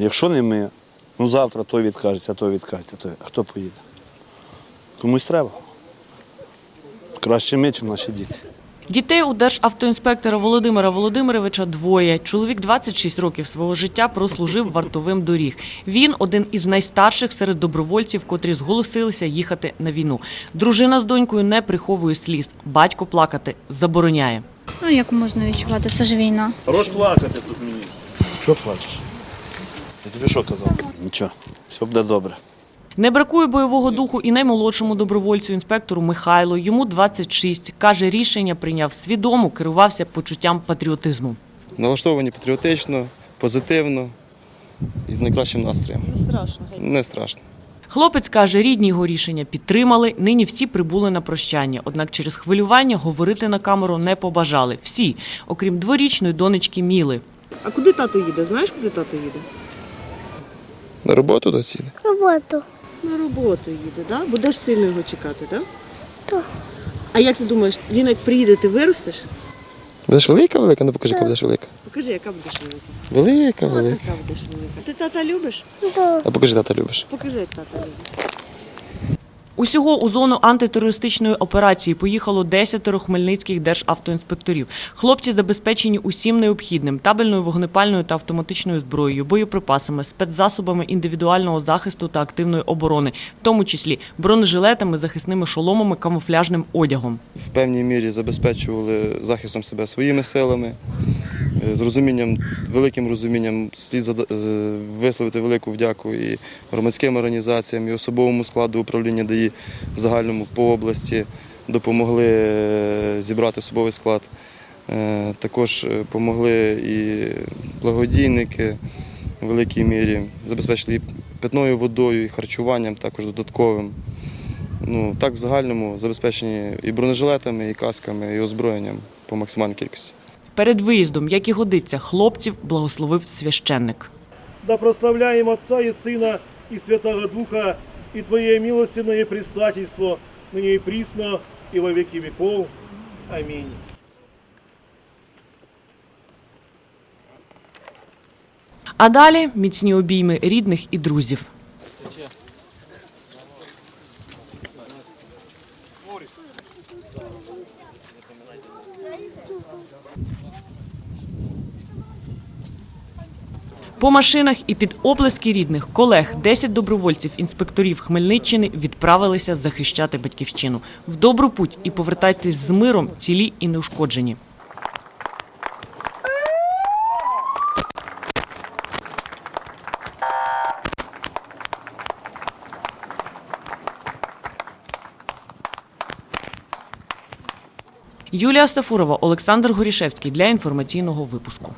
Якщо не ми, ну завтра той відкажеться, той відкажеться, той. А хто поїде? Комусь треба. Краще ми, ніж наші діти. Дітей у державтоінспектора Володимира Володимировича двоє. Чоловік 26 років свого життя прослужив вартовим доріг. Він один із найстарших серед добровольців, котрі зголосилися їхати на війну. Дружина з донькою не приховує сліз. Батько плакати забороняє. Ну як можна відчувати? Це ж війна. Хорош плакати тут мені. Що плачеш? Я тобі що казав? Нічого, все буде добре. Не бракує бойового духу і наймолодшому добровольцю інспектору Михайлу. Йому 26. Каже, рішення прийняв свідомо, керувався почуттям патріотизму. налаштовані патріотично, позитивно і з найкращим настроєм. Не страшно. Не страшно. Хлопець каже, рідні його рішення підтримали. Нині всі прибули на прощання. Однак через хвилювання говорити на камеру не побажали. Всі, окрім дворічної донечки Міли. А куди тато їде? Знаєш, куди тато їде? На роботу до цілі. Роботу. На роботу їде, так? Будеш сильно його чекати, так? Так. А як ти думаєш, він як приїде, ти виростеш? Будеш велика, велика? Ну покажи, яка будеш велика. Покажи, яка будеш велика. Велика, От велика. така будеш велика. Ти тата любиш? Да. А покажи, тата любиш. Покажи, як тата любить. Усього у зону антитерористичної операції поїхало 10 хмельницьких державтоінспекторів. Хлопці забезпечені усім необхідним табельною вогнепальною та автоматичною зброєю, боєприпасами, спецзасобами індивідуального захисту та активної оборони, в тому числі бронежилетами, захисними шоломами, камуфляжним одягом. В певній мірі забезпечували захистом себе своїми силами, з розумінням, великим розумінням слід висловити велику вдяку і громадським організаціям, і особовому складу управління ДАІ в загальному по області допомогли е, зібрати особовий склад. Е, Також е, допомогли і благодійники в великій мірі, забезпечили і питною водою, і харчуванням також додатковим. Ну, так в загальному забезпечені і бронежилетами, і касками, і озброєнням по максимальній кількості. Перед виїздом, як і годиться, хлопців благословив священник. Да прославляем Отца и Сына и Святого Духа, и Твое милостивное предстательство, ныне и присно, и во веки веков. Аминь. А далі міцні обійми рідних і друзів. По машинах і під облески рідних колег 10 добровольців інспекторів Хмельниччини відправилися захищати батьківщину. В добру путь і повертайтесь з миром, цілі і неушкоджені. Юлія Стафурова, Олександр Горішевський для інформаційного випуску.